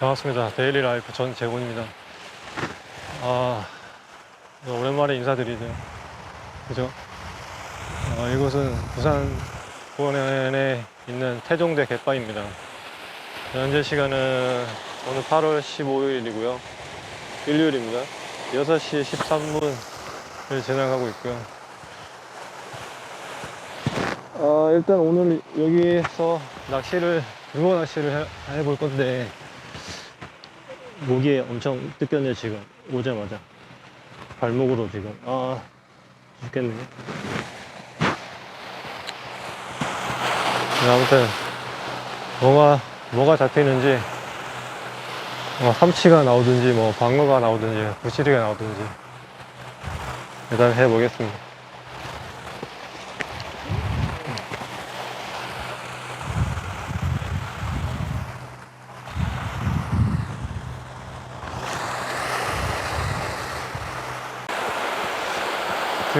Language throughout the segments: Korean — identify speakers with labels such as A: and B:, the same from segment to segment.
A: 반갑습니다. 데일리 라이프 전재곤입니다. 아, 오랜만에 인사드리네요. 그죠? 어, 이곳은 부산 공원에 있는 태종대 갯바입니다. 현재 시간은 오늘 8월 15일이고요. 일요일입니다. 6시 13분을 지나가고 있고요. 아, 일단 오늘 여기에서 낚시를, 붕어 낚시를 해, 해볼 건데, 목이 엄청 뜯겼네, 지금. 오자마자. 발목으로 지금. 아, 죽겠네. 네, 아무튼, 뭐가, 뭐가 잡히는지, 뭐, 삼치가 나오든지, 뭐, 방어가 나오든지, 부시리가 나오든지, 일단 해보겠습니다.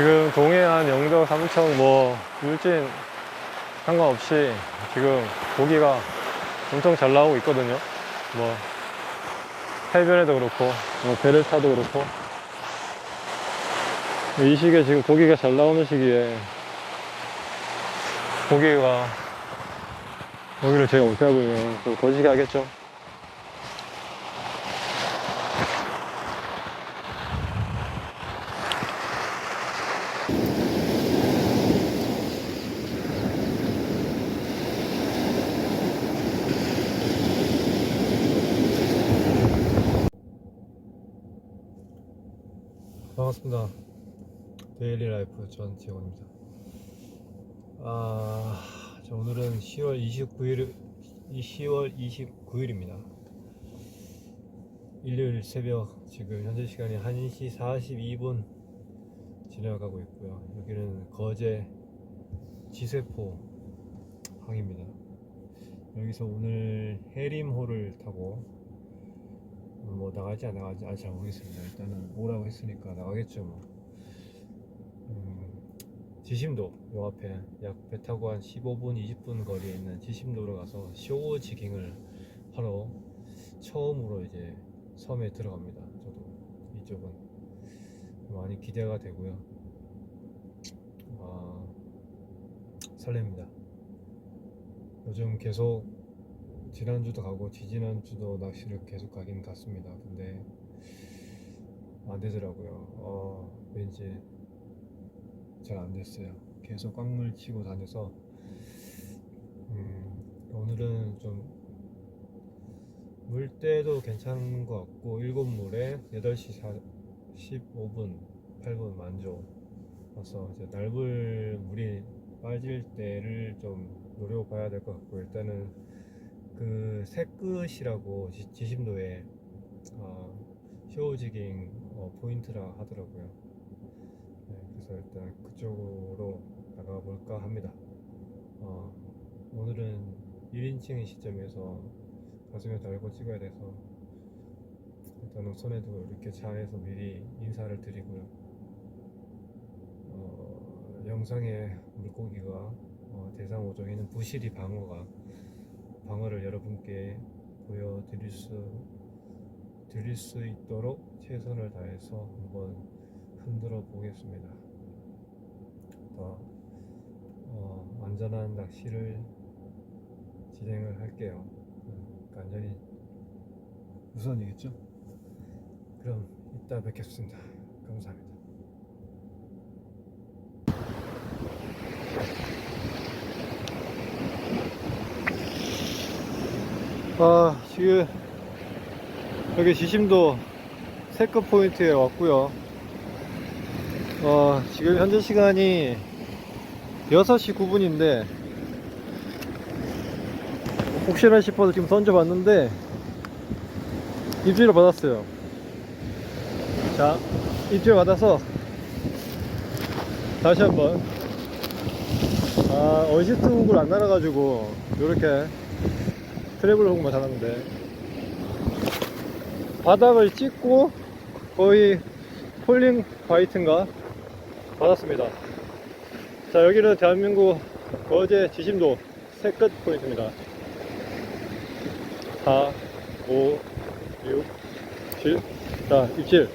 A: 지금 동해안, 영덕, 삼청, 뭐, 울진 상관없이 지금 고기가 엄청 잘 나오고 있거든요. 뭐, 해변에도 그렇고, 뭐, 배를 타도 그렇고. 이 시기에 지금 고기가 잘 나오는 시기에 고기가, 고기를 제가 못해 하고요. 또 거시기 하겠죠. 반갑습니다. 데일리 라이프 전지원입니다. 아, 자, 오늘은 10월 29일, 10월 29일입니다. 일요일 새벽, 지금 현재 시간이 1시 42분 지나가고 있고요. 여기는 거제 지세포 항입니다. 여기서 오늘 해림호를 타고 뭐 나갈지 안 나갈지 아직 잘 모르겠습니다. 일단은 오라고 했으니까 나가겠죠 뭐. 음, 지심도 요 앞에 약 배 타고 한 15분 20분 거리에 있는 지심도로 가서 쇼 지깅을 하러 처음으로 이제 섬에 들어갑니다. 저도 이쪽은 많이 기대가 되고요. 아, 설렙니다. 요즘 계속 지난주도 가고 지지난주도 낚시를 계속 가긴 갔습니다. 근데 안 되더라고요. 어, 왠지 잘 안 됐어요. 계속 꽉물 치고 다녀서 음, 오늘은 좀 물때도 괜찮은 것 같고 일곱 물에 8시 15분 8분 만조 와서 이제 날불 물이 빠질 때를 좀 노려봐야 될 것 같고 일단은 그 새끝이라고 지- 지심도에 어, 쇼지깅 어, 포인트라 하더라고요. 네, 그래서 일단 그쪽으로 나가볼까 합니다. 어, 오늘은 1인칭의 시점에서 가슴에 달고 찍어야 돼서 일단은 손에도 이렇게 차에서 미리 인사를 드리고요. 어, 영상에 물고기가 어, 대상 5종에 는 부시리 방어가 방어를 여러분께 보여드릴 수 드릴 수 있도록 최선을 다해서 한번 흔들어 보겠습니다. 더 어, 안전한 낚시를 진행을 할게요. 음, 완전히 우선이겠죠? 그럼 이따 뵙겠습니다. 감사합니다. 아, 지금 여기 지심도 세급 포인트에 왔고요. 어, 지금 현재 시간이 6시 9분인데 혹시나 싶어서 지금 던져봤는데 입질을 받았어요. 자, 입질 받아서 다시 한번 아, 어시스트 훅을 안 날아가지고 이렇게 트래블 훅만 잡았는데 바닥을 찍고 거의 폴링 바이트인가 받았습니다. 자 여기는 대한민국 어제 지심도 새 끝 포인트입니다. 4 5 6 7자 27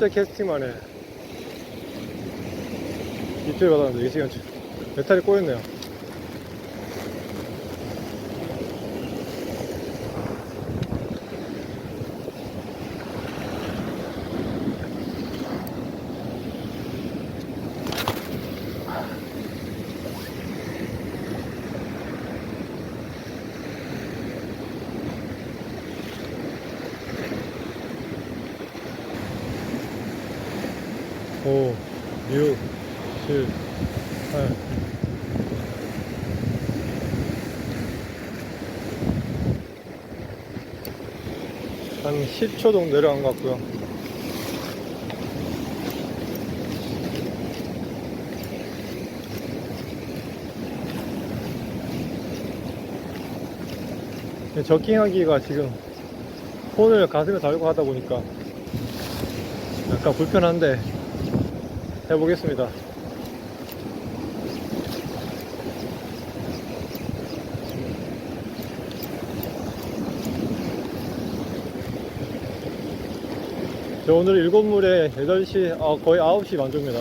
A: 진짜 캐스팅만 해. 이틀 받았는데 2시간째 배탈이 꼬였네요. 한 10초 정도 내려간 것 같고요. 저킹하기가 지금 폰을 가슴에 달고 하다 보니까 약간 불편한데 해보겠습니다. 저 오늘 일곱 물에 8시, 아, 거의 9시 만조입니다.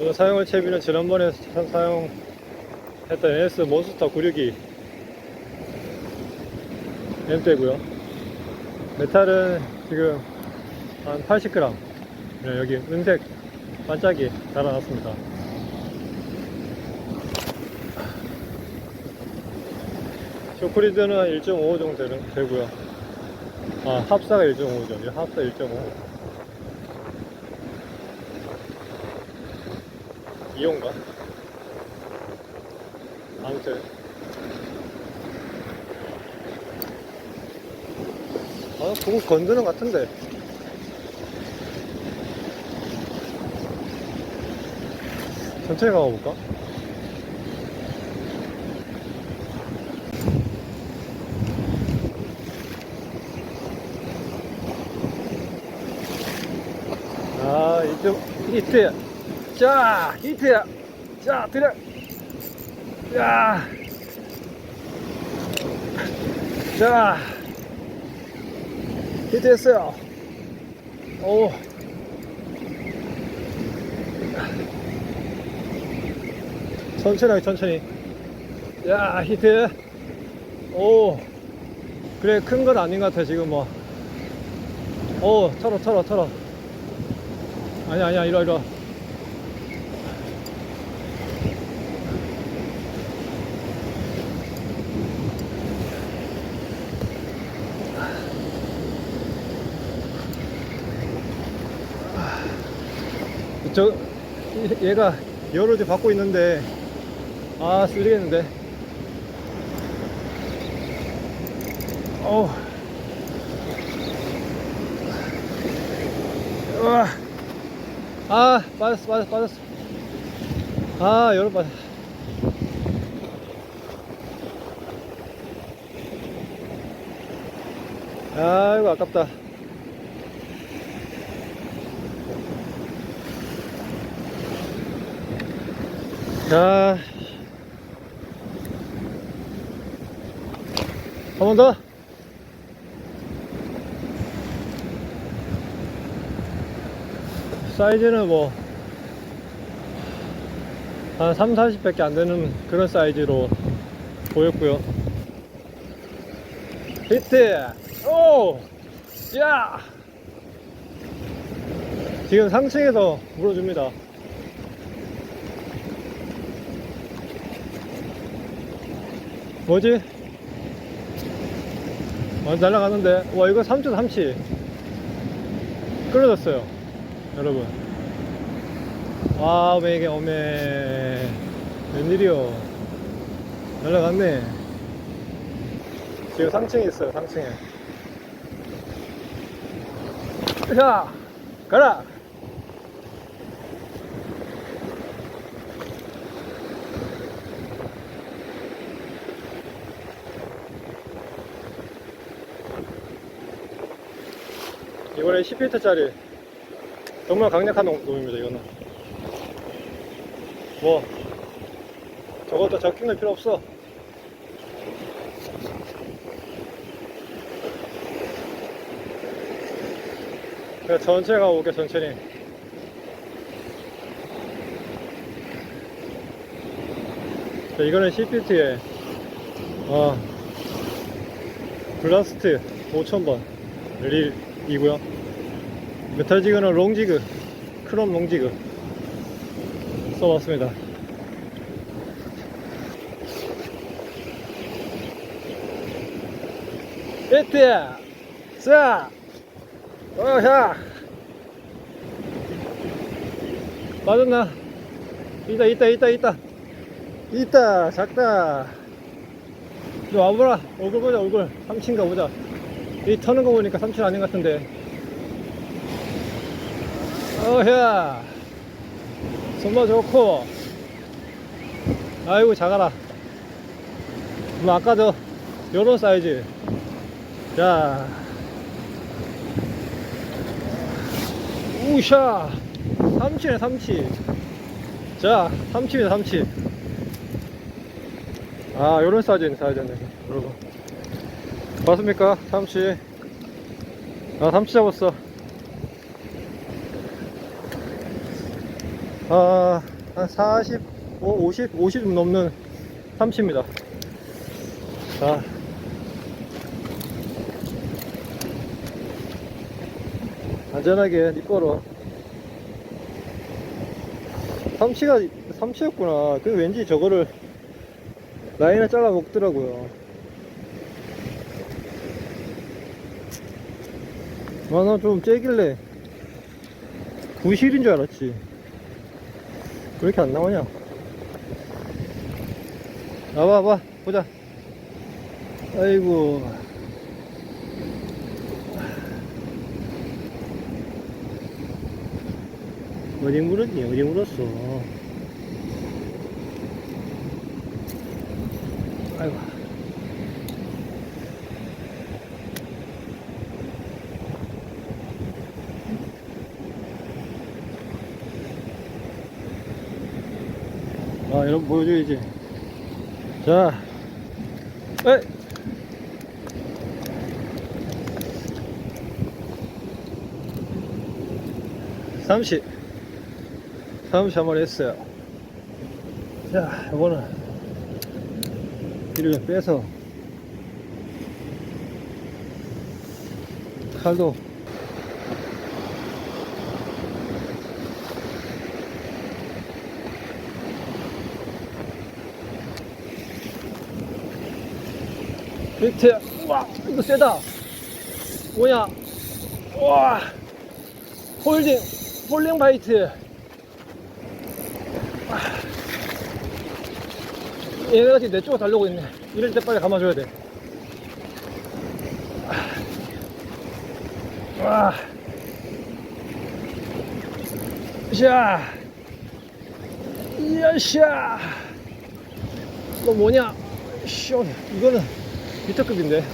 A: 오늘 사용할 채비는 지난번에 사- 사용했던 NS 몬스터 962 M대고요. 메탈은 지금 한 80g 네, 여기 은색 반짝이 달아놨습니다 쇼크리드는 한1.5 정도 되는, 되고요. 아 합사가 1.5죠 합사 1.5 이용가? 아무튼. 아 그거 건드는 것 같은데. 천천히 가볼까? 아 이쪽 히트. 자 히트. 자 들어 야. 자. 히트 했어요. 오. 천천히 천천히. 야 히트. 오. 그래 큰 건 아닌 것 같아 지금 뭐오 털어 털어 털어 아니야 아니야 이리 와 이리 와. 저 이- 얘가 열을 좀 받고 있는데 아 쓰리겠는데. 어우. 우와. 아 빠졌어 빠졌어 빠졌어. 아 열을 빠졌어 아이고 아깝다. 자, 한 번 더. 사이즈는 뭐, 한 3, 40밖에 안 되는 그런 사이즈로 보였고요 히트! 오! 야! 지금 상층에서 물어줍니다. 뭐지? 어, 날아가는데 와 이거 3초 3치 끌어졌어요 여러분. 와 왜이게 어메. 웬일이요 날아갔네. 지금 상층에 있어요, 상층에. 자, 가라! 이번에 10피트짜리 정말 강력한 놈- 놈입니다, 이거는. 뭐, 저것도 적킹할 필요 없어. 그냥 천천히 가볼게 천천히 자, 이거는 10피트에 어, 블라스트 5000번 릴이고요 메탈지그는 롱지그 크롬 롱지그 써봤습니다. 이때 자 어야 맞았나? 있다 있다 있다 있다. 있다 작다. 너 와보라. 얼굴 보자 얼굴. 삼친가 보자. 이 터는 거 보니까 삼친 아닌 것 같은데 어야. 손맛 좋고. 아이고 작아라. 뭐 아까 저 요런 사이즈. 자. 우샤. 삼치네 삼치 자 삼치입니다 삼치 아 요런 사이즈네 사이즈네. 여러분 봤습니까? 삼치 아 삼치 잡았어 아 한 45, 50, 50 넘는 삼치입니다. 자. 안전하게 니꺼로. 삼치가 삼치였구나. 그 왠지 저거를 라인을 잘라 먹더라고요. 아나 좀 째길래 부실인 줄 알았지 왜 이렇게 안 나오냐 나와 봐 보자 아이고 어디 물었니? 어디 물었어? 아이고. 여러분 보여줘야지. 자, 에이! 삼십. 삼십 한번 했어요. 자, 이거는 뒤를 좀 빼서 칼도 밑에 우와 이거 세다 뭐냐 우와 홀딩 홀링 바이트 얘네가 지금 내 쪽으로 달려오고 있네. 이럴 때 빨리 감아줘야 돼. 와. 샤. 이야 샤. 너 뭐냐? 시원해. 이거는 미터급인데.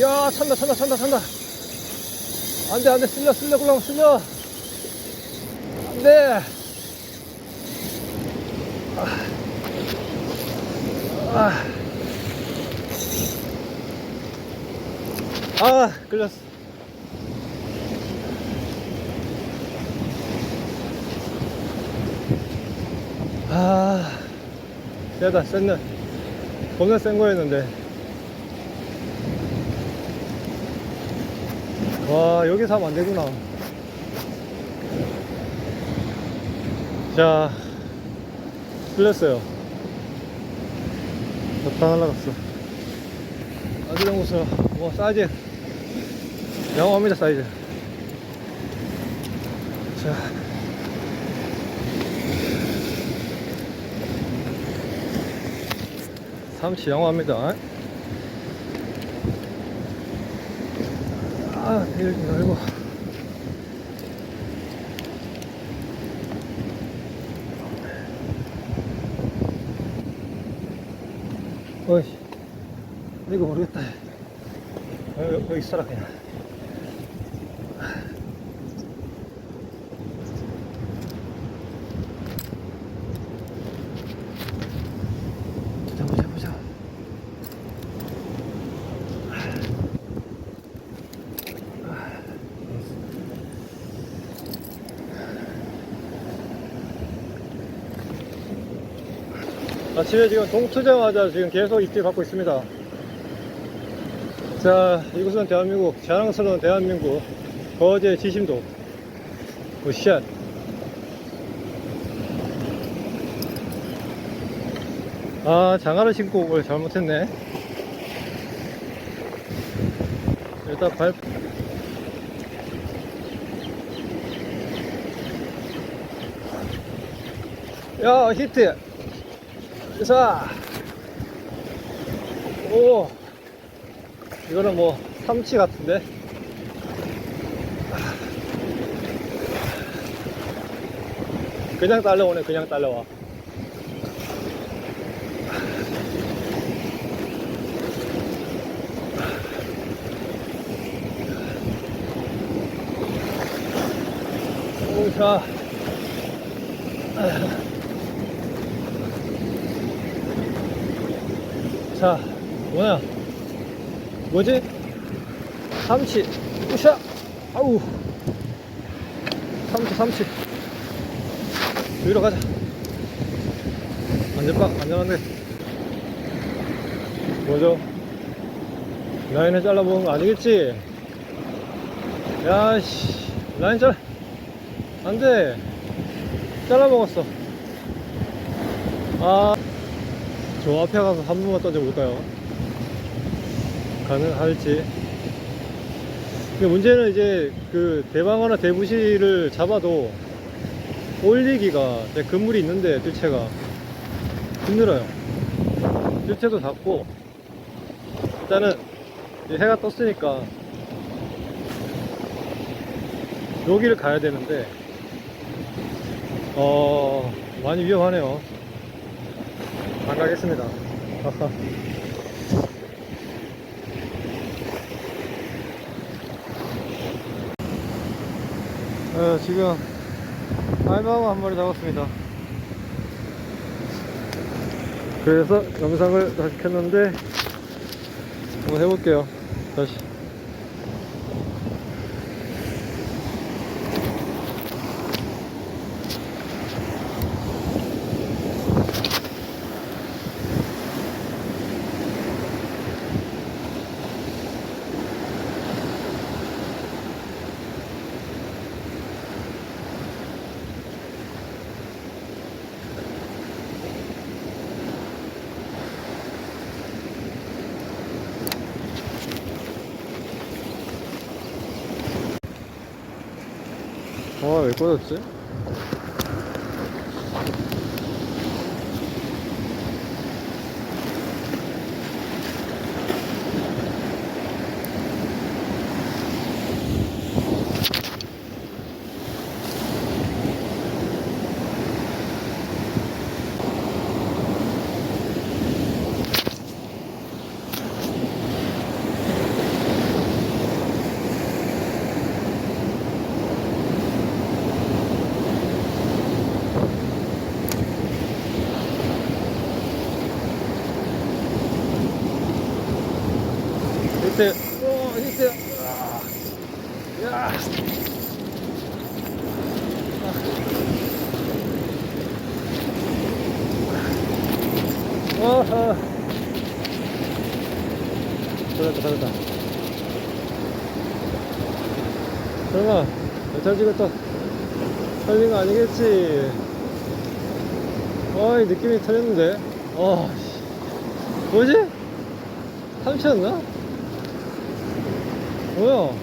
A: 야, 찬다, 찬다, 찬다, 찬다. 안 돼, 안 돼. 쓸려, 쓸려, 굴러, 쓸려. 안 돼. 아. 아, 끌렸어. 아, 세다, 셌네. 겁나 센 거였는데. 와 여기서 하면 안 되구나. 자 끌렸어요. 다 날라갔어. 아주 영구스러 뭐 사이즈. 영어합니다 사이즈. 자 삼치 양호합니다. 아, 대열기 말고. 어이, 이거 모르겠다. 어, 여기, 여기 있어라, 그냥. 보자, 보자, 보자. 아침에 지금 동투자마자 지금 계속 입질 받고 있습니다. 자, 이곳은 대한민국, 자랑스러운 대한민국, 거제 지심도, 굿샷. 아, 장화를 신고 올 잘못했네. 일단 발, 야, 히트! 자, 오, 이거는 뭐 삼치 같은데. 그냥 딸려오네, 그냥 딸려와. 오, 자. 자, 뭐야? 뭐지? 삼치. 우샤! 아우. 삼치, 삼치. 여기로 가자. 안전빵, 안전한데. 뭐죠? 라인을 잘라먹은 거 아니겠지? 야, 씨. 라인 잘, 안 돼. 잘라먹었어. 아. 저 앞에 가서 한 번만 던져볼까요? 가능할지. 근데 문제는 이제 그 대방어나 대부시를 잡아도 올리기가 제 그물이 있는데 뜰채가 힘들어요. 뜰채도 닿고 일단은 해가 떴으니까 여기를 가야 되는데 어 많이 위험하네요. 안 가겠습니다. 어, 지금 알바마 한 마리 잡았습니다. 그래서 영상을 다시 켰는데 한번 해볼게요. 다시. 아, 왜 꺼졌지? 히트, 오, 히트, 아, 야. 어허. 잘했다, 잘했다. 설마, 잘 찍었다. 살린 거 아니겠지? 어이, 느낌이 틀렸는데? 어, 씨. 뭐지? 삼치였나? 뭐야?